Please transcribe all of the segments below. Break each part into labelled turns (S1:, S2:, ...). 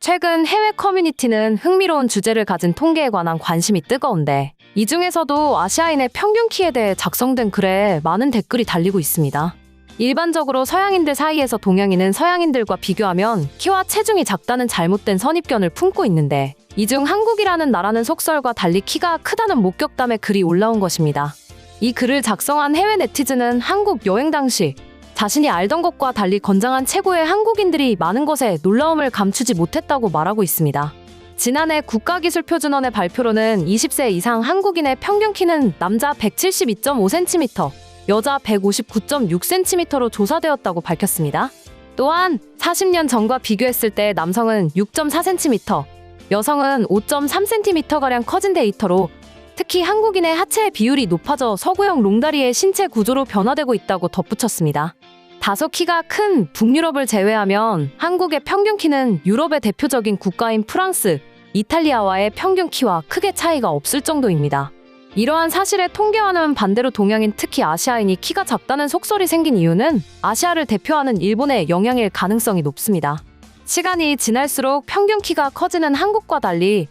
S1: 최근 해외 커뮤니티는 흥미로운 주제를 가진 통계에 관한 관심이 뜨거운데 이 중에서도 아시아인의 평균 키에 대해 작성된 글에 많은 댓글이 달리고 있습니다. 일반적으로 서양인들 사이에서 동양인은 서양인들과 비교하면 키와 체중이 작다는 잘못된 선입견을 품고 있는데 이 중 한국이라는 나라는 속설과 달리 키가 크다는 목격담에 글이 올라온 것입니다. 이 글을 작성한 해외 네티즌은 한국 여행 당시 자신이 알던 것과 달리 건장한 최고의 한국인들이 많은 것에 놀라움을 감추지 못했다고 말하고 있습니다. 지난해 국가기술표준원의 발표로는 20세 이상 한국인의 평균 키는 남자 172.5cm, 여자 159.6cm로 조사되었다고 밝혔습니다. 또한 40년 전과 비교했을 때 남성은 6.4cm, 여성은 5.3cm가량 커진 데이터로 특히 한국인의 하체의 비율이 높아져 서구형 롱다리의 신체 구조로 변화되고 있다고 덧붙였습니다. 다소 키가 큰 북유럽을 제외하면 한국의 평균 키는 유럽의 대표적인 국가인 프랑스, 이탈리아와의 평균 키와 크게 차이가 없을 정도입니다. 이러한 사실의 통계와는 반대로 동양인 특히 아시아인이 키가 작다는 속설이 생긴 이유는 아시아를 대표하는 일본의 영향일 가능성이 높습니다. 시간이 지날수록 평균 키가 커지는 한국과 달리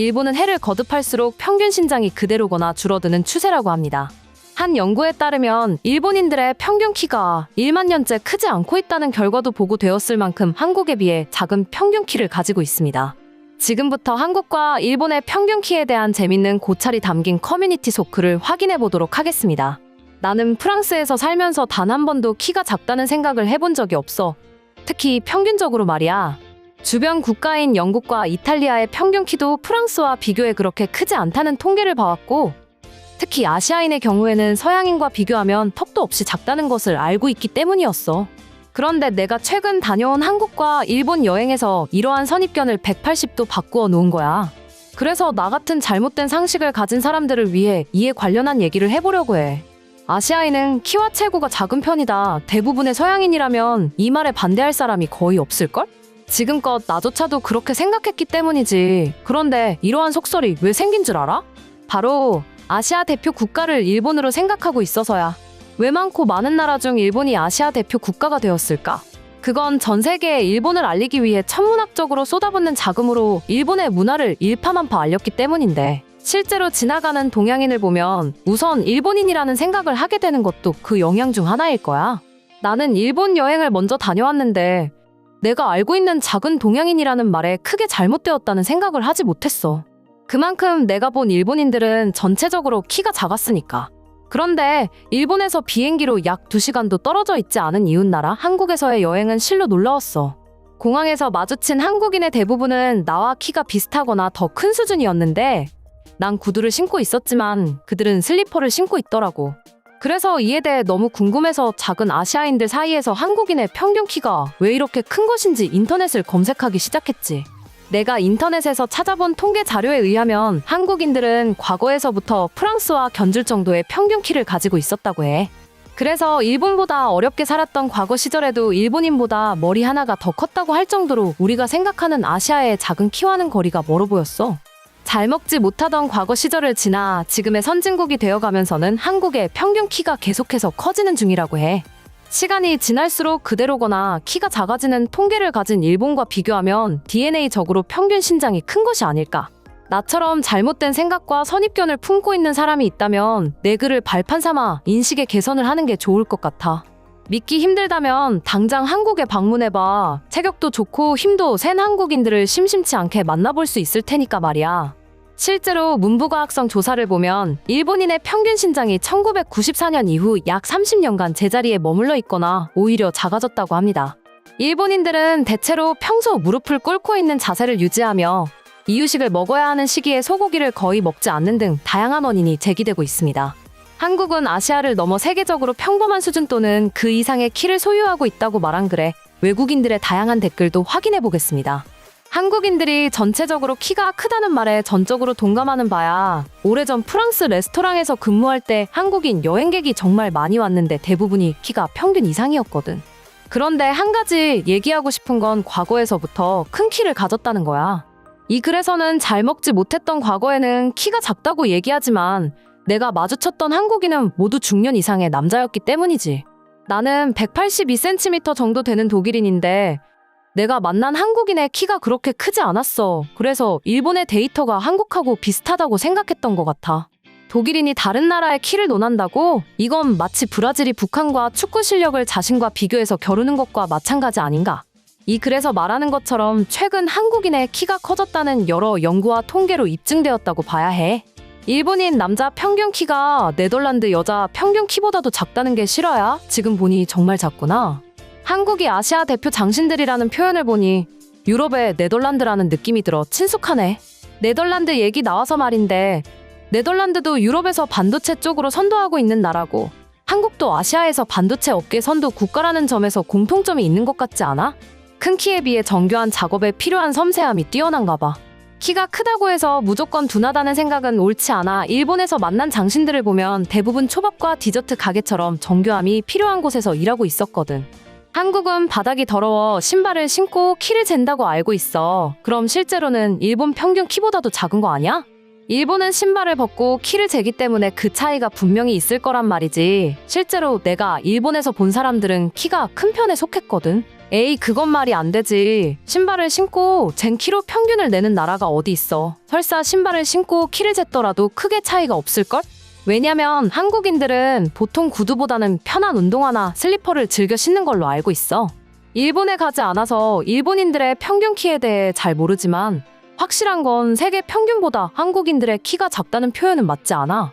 S1: 일본은 해를 거듭할수록 평균 신장이 그대로거나 줄어드는 추세라고 합니다. 한 연구에 따르면 일본인들의 평균 키가 1만 년째 크지 않고 있다는 결과도 보고되었을 만큼 한국에 비해 작은 평균 키를 가지고 있습니다. 지금부터 한국과 일본의 평균 키에 대한 재밌는 고찰이 담긴 커뮤니티 소크를 확인해 보도록 하겠습니다. 나는 프랑스에서 살면서 단 한 번도 키가 작다는 생각을 해본 적이 없어. 특히 평균적으로 말이야. 주변 국가인 영국과 이탈리아의 평균 키도 프랑스와 비교해 그렇게 크지 않다는 통계를 봐왔고, 특히 아시아인의 경우에는 서양인과 비교하면 턱도 없이 작다는 것을 알고 있기 때문이었어. 그런데 내가 최근 다녀온 한국과 일본 여행에서 이러한 선입견을 180도 바꾸어 놓은 거야. 그래서 나 같은 잘못된 상식을 가진 사람들을 위해 이에 관련한 얘기를 해보려고 해. 아시아인은 키와 체구가 작은 편이다. 대부분의 서양인이라면 이 말에 반대할 사람이 거의 없을걸? 지금껏 나조차도 그렇게 생각했기 때문이지. 그런데 이러한 속설이 왜 생긴 줄 알아? 바로 아시아 대표 국가를 일본으로 생각하고 있어서야. 왜 많고 많은 나라 중 일본이 아시아 대표 국가가 되었을까? 그건 전 세계에 일본을 알리기 위해 천문학적으로 쏟아붓는 자금으로 일본의 문화를 일파만파 알렸기 때문인데 실제로 지나가는 동양인을 보면 우선 일본인이라는 생각을 하게 되는 것도 그 영향 중 하나일 거야. 나는 일본 여행을 먼저 다녀왔는데 내가 알고 있는 작은 동양인이라는 말에 크게 잘못되었다는 생각을 하지 못했어. 그만큼 내가 본 일본인들은 전체적으로 키가 작았으니까. 그런데 일본에서 비행기로 약 2시간도 떨어져 있지 않은 이웃나라 한국에서의 여행은 실로 놀라웠어. 공항에서 마주친 한국인의 대부분은 나와 키가 비슷하거나 더 큰 수준이었는데 난 구두를 신고 있었지만 그들은 슬리퍼를 신고 있더라고. 그래서 이에 대해 너무 궁금해서 작은 아시아인들 사이에서 한국인의 평균 키가 왜 이렇게 큰 것인지 인터넷을 검색하기 시작했지. 내가 인터넷에서 찾아본 통계 자료에 의하면 한국인들은 과거에서부터 프랑스와 견줄 정도의 평균 키를 가지고 있었다고 해. 그래서 일본보다 어렵게 살았던 과거 시절에도 일본인보다 머리 하나가 더 컸다고 할 정도로 우리가 생각하는 아시아의 작은 키와는 거리가 멀어 보였어. 잘 먹지 못하던 과거 시절을 지나 지금의 선진국이 되어가면서는 한국의 평균 키가 계속해서 커지는 중이라고 해. 시간이 지날수록 그대로거나 키가 작아지는 통계를 가진 일본과 비교하면 DNA적으로 평균 신장이 큰 것이 아닐까. 나처럼 잘못된 생각과 선입견을 품고 있는 사람이 있다면 내 글을 발판 삼아 인식의 개선을 하는 게 좋을 것 같아. 믿기 힘들다면 당장 한국에 방문해봐. 체격도 좋고 힘도 센 한국인들을 심심치 않게 만나볼 수 있을 테니까 말이야. 실제로 문부과학성 조사를 보면 일본인의 평균 신장이 1994년 이후 약 30년간 제자리에 머물러 있거나 오히려 작아졌다고 합니다. 일본인들은 대체로 평소 무릎을 꿇고 있는 자세를 유지하며 이유식을 먹어야 하는 시기에 소고기를 거의 먹지 않는 등 다양한 원인이 제기되고 있습니다. 한국은 아시아를 넘어 세계적으로 평범한 수준 또는 그 이상의 키를 소유하고 있다고 말한 글에 외국인들의 다양한 댓글도 확인해 보겠습니다. 한국인들이 전체적으로 키가 크다는 말에 전적으로 동감하는 바야. 오래전 프랑스 레스토랑에서 근무할 때 한국인 여행객이 정말 많이 왔는데 대부분이 키가 평균 이상이었거든. 그런데 한 가지 얘기하고 싶은 건 과거에서부터 큰 키를 가졌다는 거야. 이 글에서는 잘 먹지 못했던 과거에는 키가 작다고 얘기하지만 내가 마주쳤던 한국인은 모두 중년 이상의 남자였기 때문이지. 나는 182cm 정도 되는 독일인인데 내가 만난 한국인의 키가 그렇게 크지 않았어. 그래서 일본의 데이터가 한국하고 비슷하다고 생각했던 것 같아. 독일인이 다른 나라의 키를 논한다고? 이건 마치 브라질이 북한과 축구 실력을 자신과 비교해서 겨루는 것과 마찬가지 아닌가? 이 글에서 말하는 것처럼 최근 한국인의 키가 커졌다는 여러 연구와 통계로 입증되었다고 봐야 해. 일본인 남자 평균 키가 네덜란드 여자 평균 키보다도 작다는 게 실화야? 지금 보니 정말 작구나. 한국이 아시아 대표 장신들이라는 표현을 보니 유럽의 네덜란드라는 느낌이 들어 친숙하네. 네덜란드 얘기 나와서 말인데 네덜란드도 유럽에서 반도체 쪽으로 선도하고 있는 나라고 한국도 아시아에서 반도체 업계 선도 국가라는 점에서 공통점이 있는 것 같지 않아? 큰 키에 비해 정교한 작업에 필요한 섬세함이 뛰어난가 봐. 키가 크다고 해서 무조건 둔하다는 생각은 옳지 않아. 일본에서 만난 장신들을 보면 대부분 초밥과 디저트 가게처럼 정교함이 필요한 곳에서 일하고 있었거든. 한국은 바닥이 더러워 신발을 신고 키를 잰다고 알고 있어. 그럼 실제로는 일본 평균 키보다도 작은 거 아니야? 일본은 신발을 벗고 키를 재기 때문에 그 차이가 분명히 있을 거란 말이지. 실제로 내가 일본에서 본 사람들은 키가 큰 편에 속했거든. 에이, 그건 말이 안 되지. 신발을 신고 잰 키로 평균을 내는 나라가 어디 있어. 설사 신발을 신고 키를 쟀더라도 크게 차이가 없을걸? 왜냐면 한국인들은 보통 구두보다는 편한 운동화나 슬리퍼를 즐겨 신는 걸로 알고 있어. 일본에 가지 않아서 일본인들의 평균 키에 대해 잘 모르지만 확실한 건 세계 평균보다 한국인들의 키가 작다는 표현은 맞지 않아.